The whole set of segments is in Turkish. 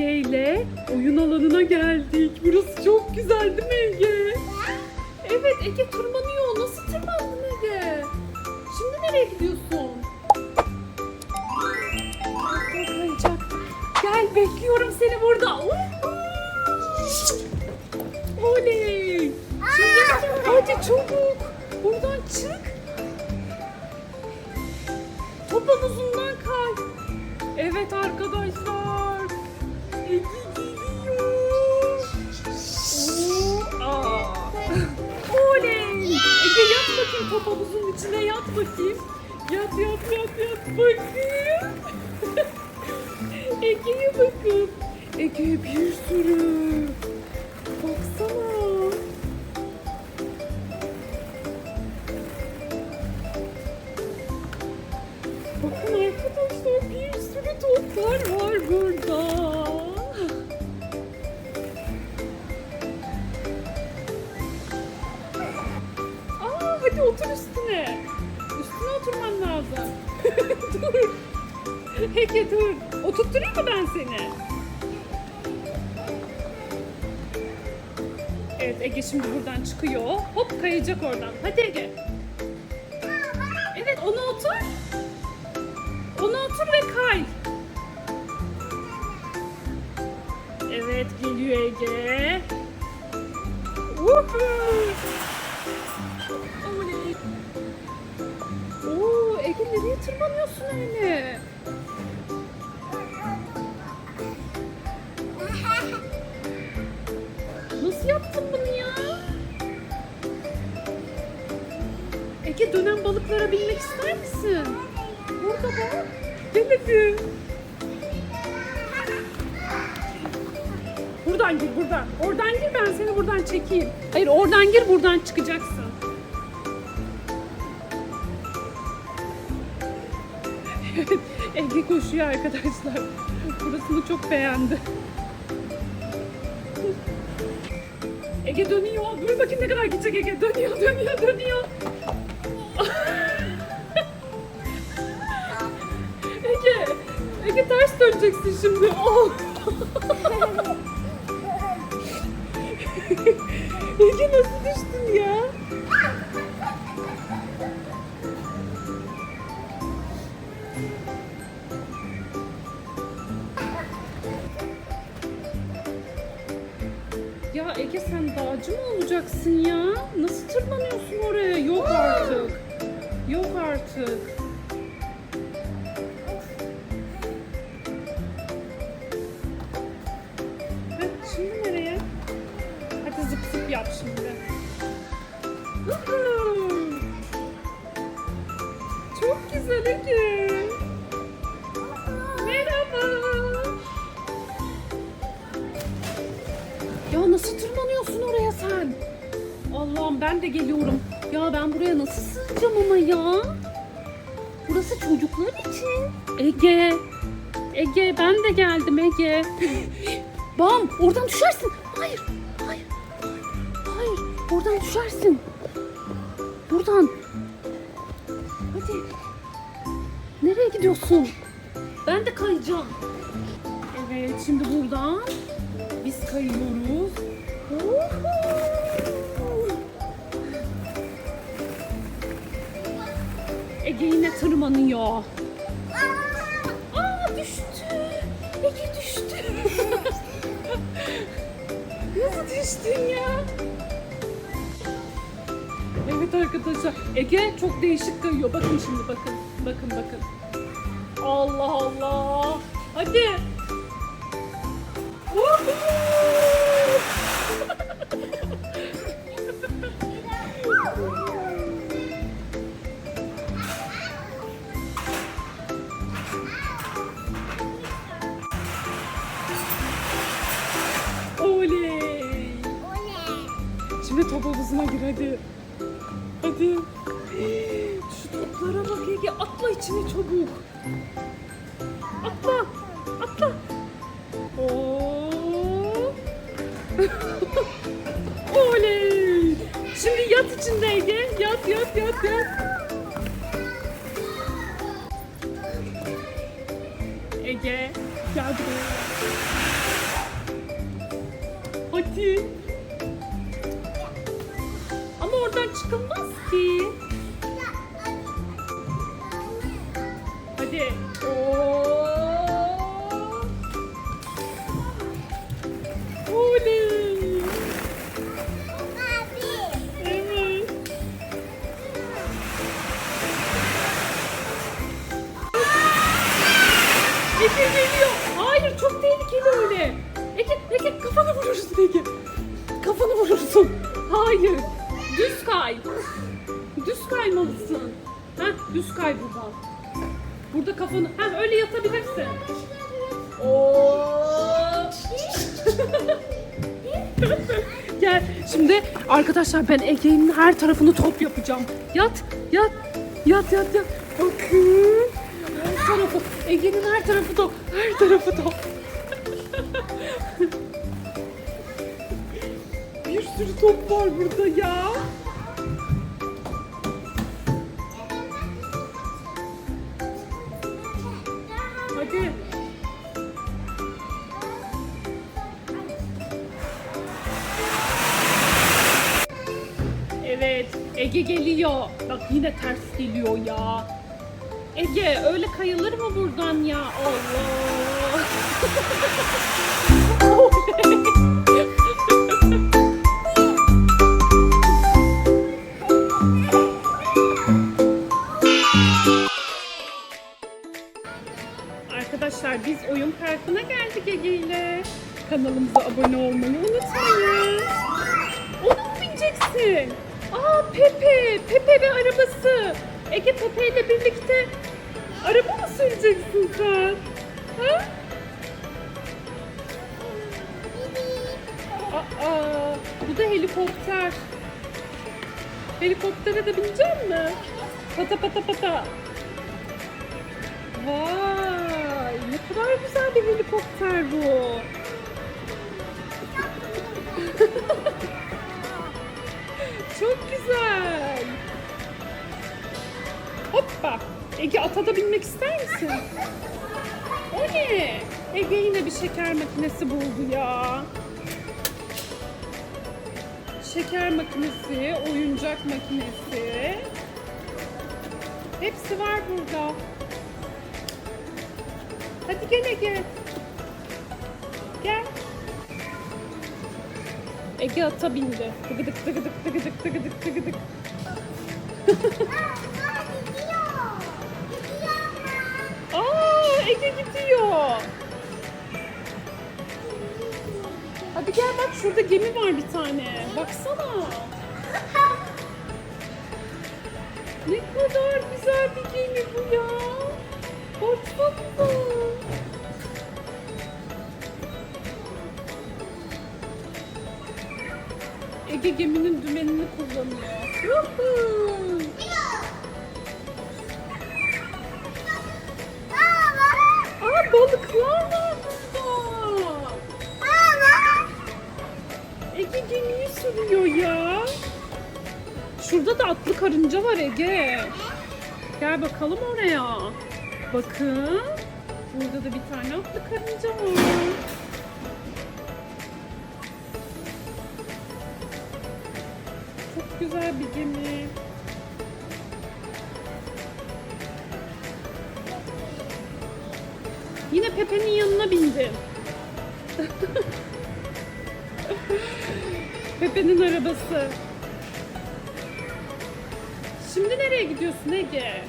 Ege ile oyun alanına geldik. Burası çok güzel değil mi Ege? Bakayım. Yat yat yat yat bakayım. Ege'ye bakın. Ege bir sürü. Baksana. Bakın arkadaşlar bir sürü toplar var burada. Aa hadi otur üstüne. dur. Ege dur. Oturtturayım mı ben seni? Evet Ege şimdi buradan çıkıyor. Hop kayacak oradan. Hadi Ege. Evet ona otur. Ona otur ve kay. Evet geliyor Ege. Woohoo! Nereye tırmanıyorsun öyle? Nasıl yaptın bunu ya? Ege dönen balıklara binmek ister misin? Burada bak. Gel. Buradan gir buradan. Oradan gir ben seni buradan çekeyim. Hayır oradan gir buradan çıkacaksın. Koşuyor arkadaşlar. Burasını çok beğendi. Ege dönüyor. Dur bakayım ne kadar gidecek Ege. Dönüyor, dönüyor, dönüyor. Ege, Ege ters döneceksin şimdi. Oh. dağcı mı olacaksın ya? Nasıl tırmanıyorsun oraya? Yok artık. Yok artık. Ben de geliyorum. Ya ben buraya nasıl sığacağım ama ya? Burası çocuklar için. Ege. Ege ben de geldim Ege. Bam oradan düşersin. Hayır. Hayır. Hayır. Oradan düşersin. Buradan. Hadi. Nereye gidiyorsun? Ben de kayacağım. Evet şimdi buradan biz kayıyoruz. Uhu! Ege yine tırmanıyor. Aa düştü. Ege düştü. Nasıl düştün ya? Evet arkadaşlar Ege çok değişik kayıyor. Bakın şimdi bakın. Bakın bakın. Allah Allah. Hadi. Woohoo! Top havuzuna gir hadi. Hadi. Şu toplara bak Ege. Atla içine çabuk. Atla. Atla. Oo. Oley. Şimdi yat içinde Ege. Yat yat yat yat. Ege. Gel buraya. Hadi. Çıkılmaz ki. Hadi. Oo. Oley. Evet. Ege geliyor. Hayır çok tehlikeli öyle. Ege, Ege kafanı vurursun Ege. Kafanı vurursun. Hayır. Düz kay. Düz kaymalısın. Heh, düz kay buradan. Burada kafanı... Heh, öyle yatabilirsin. Oo. Gel. Şimdi arkadaşlar ben Ege'nin her tarafını top yapacağım. Yat, yat, yat, yat, yat. Bakın. Her tarafı. Ege'nin her tarafı top. Her tarafı top. Sürü top var burada ya. Hadi. Evet, Ege geliyor. Bak yine ters geliyor ya. Ege öyle kayılır mı buradan ya? Allah. Arkadaşlar biz oyun parkına geldik Ege ile. Kanalımıza abone olmayı unutmayın. Onu mu bineceksin? Aa Pepe, Pepe ve arabası. Ege Pepe ile birlikte araba mı süreceksin sen? Ha? Aa, bu da helikopter. Helikoptere de binecek mi? Pata pata pata. Vay, ne kadar güzel bir helikopter bu. Çok güzel. Hoppa. Ege ata da binmek ister misin? O ne? Ege yine bir şeker makinesi buldu ya. Şeker makinesi, oyuncak makinesi. Hepsi var burada. Hadi gel Ege. Gel. Ege ata bindi. Tıgıdık tıgıdık tıgıdık tıgıdık tıgıdık. Aa Ege gidiyor. Hadi gel bak şurada gemi var bir tane. Baksana. Ne kadar güzel bir gemi bu ya. Baksana. Ege geminin dümenini kullanıyor. Yuhuu. Aa balıklar var burada. Ege gemiyi sürüyor ya. Şurada da atlı karınca var Ege. Gel bakalım oraya. Bakın. Burada da bir tane atlı karınca var. Güzel bir gemi. Yine Pepe'nin yanına bindim. Pepe'nin arabası. Şimdi nereye gidiyorsun Ege?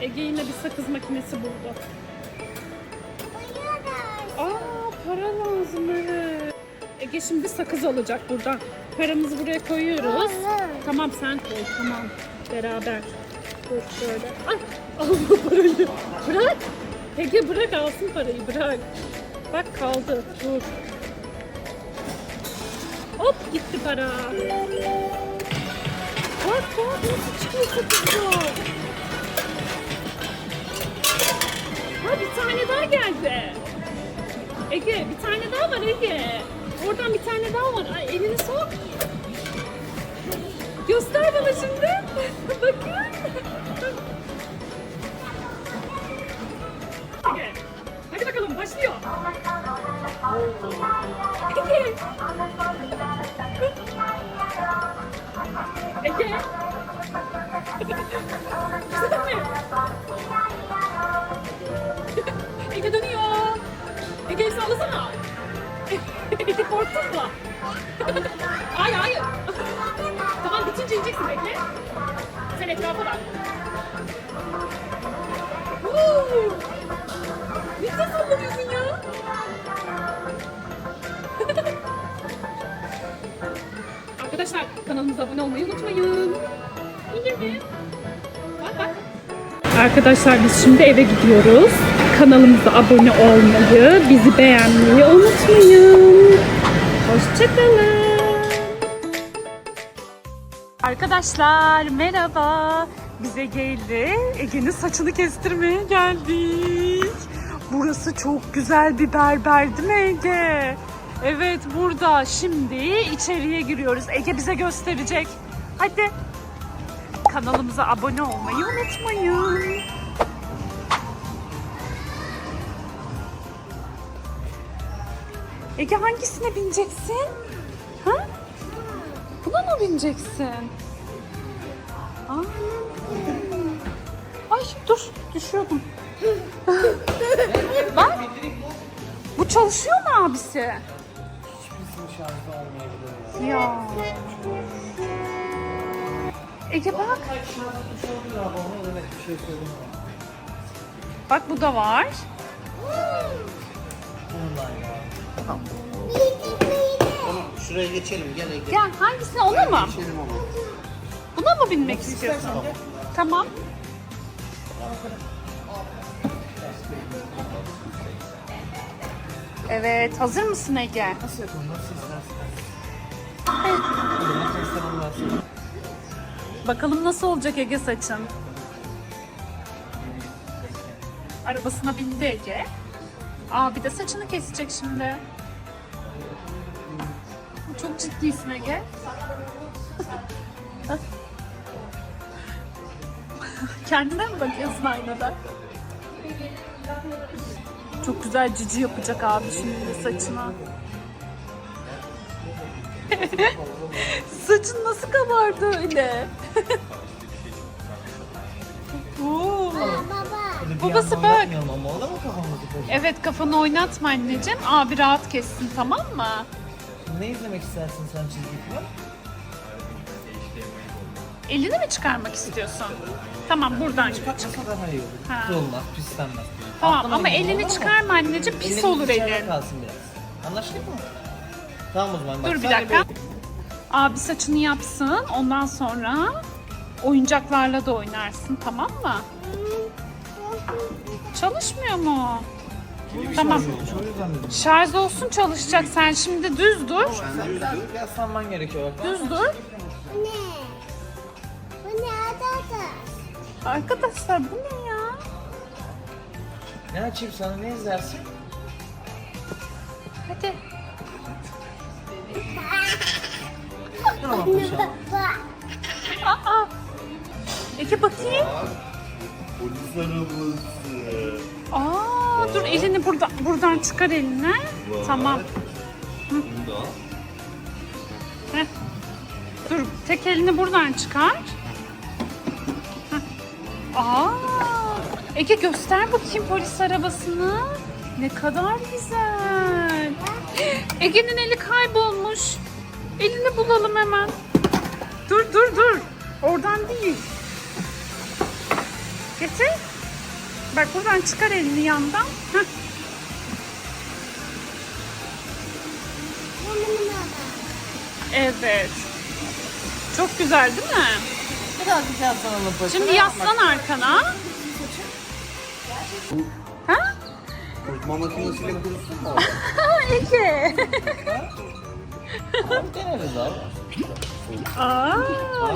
Ege yine bir sakız makinesi buldu. Aa para lazım evet. Ege şimdi sakız alacak buradan. Paramızı buraya koyuyoruz. Tamam sen koy tamam. Beraber. Dur şöyle. Ay alma parayı. Bırak. Ege bırak alsın parayı bırak. Bak kaldı. Dur. Hop gitti para. Bak bak nasıl çıkıyor sakızlar. Ha bir tane daha geldi. Ege bir tane daha var Ege. Oradan bir tane daha var. Ay, elini sok. Göster bana şimdi. Bakın. Hadi bakalım Ege. Korktun mu? hayır hayır. tamam bitince ineceksin bekle. Sen etrafa bak. Woo! Ne güzel sallanıyorsun ya. Arkadaşlar kanalımıza abone olmayı unutmayın. Bak. Arkadaşlar biz şimdi eve gidiyoruz. Kanalımıza abone olmayı, bizi beğenmeyi unutmayın. Hoşçakalın. Arkadaşlar merhaba. Bize geldi. Ege'nin saçını kestirmeye geldik. Burası çok güzel bir berber değil mi Ege? Evet burada. Şimdi içeriye giriyoruz. Ege bize gösterecek. Hadi. Kanalımıza abone olmayı unutmayın. Ege hangisine bineceksin? Ha? Buna mı bineceksin? Aa. Ay dur düşüyordum. Bak. Bu çalışıyor mu abisi? Hiçbirisinin olmayabilir ya. Ya. Ege bak. Bir şey? Bak bu da var. Bundan ya. Tamam. Onu şuraya geçelim gel Ege. Gel hangisine ona mı? Geçelim onu. Buna mı binmek istiyorsun? Gel. Tamam. Evet, hazır mısın Ege? Nasıl yapalım nasıl onu versene. Bakalım nasıl olacak Ege saçın? Arabasına bindi Ege. Aa bir de saçını kesecek şimdi. Çok ciddisin Ege. Kendine mi bakıyorsun aynada? Çok güzel cici yapacak abi şimdi saçına. Saçın nasıl kabardı öyle? Oo. Böyle bir Babası bak. bakmayalım Ama ona mı kafamızı koyacağız? Evet kafanı oynatma anneciğim. Abi rahat kessin tamam mı? Ne izlemek istersin sen çizgi film? Elini mi çıkarmak istiyorsun? Tamam buradan çık. Çıkartmasa daha iyi olur. Ha. Pis olmaz, pislenmez. Tamam Alttan ama elini mu? çıkarma anneciğim pis Elimiz olur içeride elin. kalsın biraz. Anlaştık mı? Tamam o zaman. Bak, Dur bir sadece dakika. Abi saçını yapsın. Ondan sonra oyuncaklarla da oynarsın tamam mı? Çalışmıyor mu? Tamam. Şarj olsun çalışacak. Sen şimdi düz dur. Yaslanman gerekiyor. Düz dur. Bu ne? Bu ne adada? Arkadaşlar bu ne ya? Ne açayım sana ne izlersin? Hadi. Aa. Ege bakayım. Polis arabası. Aa, dur elini buradan buradan çıkar eline. Tamam. Bunda. Heh. Dur tek elini buradan çıkar. Heh. Aa, Ege göster bakayım polis arabasını. Ne kadar güzel. Ege'nin eli kaybolmuş. Elini bulalım hemen. Dur dur dur. Oradan değil. Getir. Bak buradan çıkar elini yandan. Heh. Evet. Çok güzel değil mi? Birazcık yaslanalım paşa. Şimdi yaslan arkana. Ha? Kurutma makinesiyle kurutsun mu? Ege. Abi deneriz abi. Aa,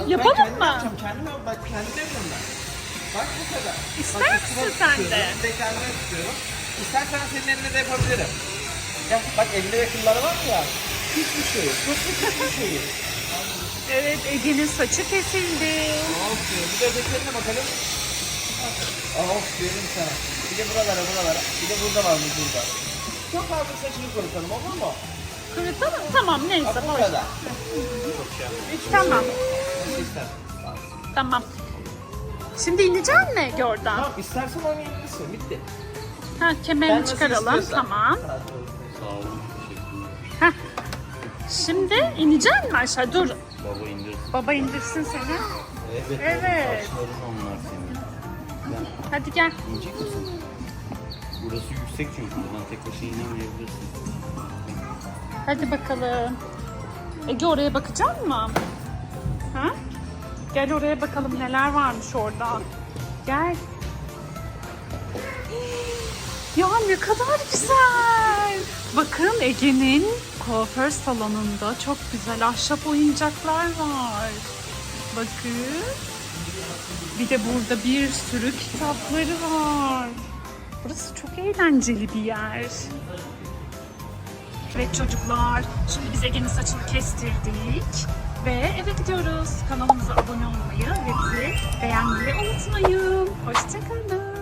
Ben yapalım kendim mı? yapacağım, Kendim yap, bak kendim yapıyorum ben. Bak bu kadar. İster Bak, misin sen de? Kendime tutuyorum. İstersen senin elinde de yapabilirim. Gel bak elinde ve kılları var ya. Hiçbir şey yok. Hiçbir şey yok. Evet Ege'nin saçı kesildi. Aferin. Bir de ötekilerine bakalım. Aferin sana. Bir de buralara buralara. Bir de burada var mı burada. çok azıcık saçını kurutalım olur mu? Kurutalım. Tamam neyse. Bak bu kadar. Hiç Tamam. Nasıl istersen. Tamam. Şimdi inecek mi oradan? Tamam istersen oynayabilirsin. Bitti. Ha, Ben kemerini nasıl çıkaralım. istiyorsan. Tamam. Sağ olun. Teşekkürler. Şimdi inecek mi aşağı? Dur. Baba indirsin. Baba indirsin seni. Evet. Evet. Saçların onlar senin. Gel. Hadi gel. İnecek misin? Burası yüksek çünkü buradan tek başına inemeyebilirsin. Hadi bakalım. Ege oraya bakacak mı? Ha? Gel oraya bakalım neler varmış orada. Gel. Ya ne kadar güzel. Bakın Ege'nin kuaför salonunda çok güzel ahşap oyuncaklar var. Bakın. Bir de burada bir sürü kitapları var. Burası çok eğlenceli bir yer. Evet çocuklar, şimdi biz Ege'nin saçını kestirdik ve eve gidiyoruz. Kanalımıza abone olmayı ve bizi beğenmeyi unutmayın. Hoşçakalın.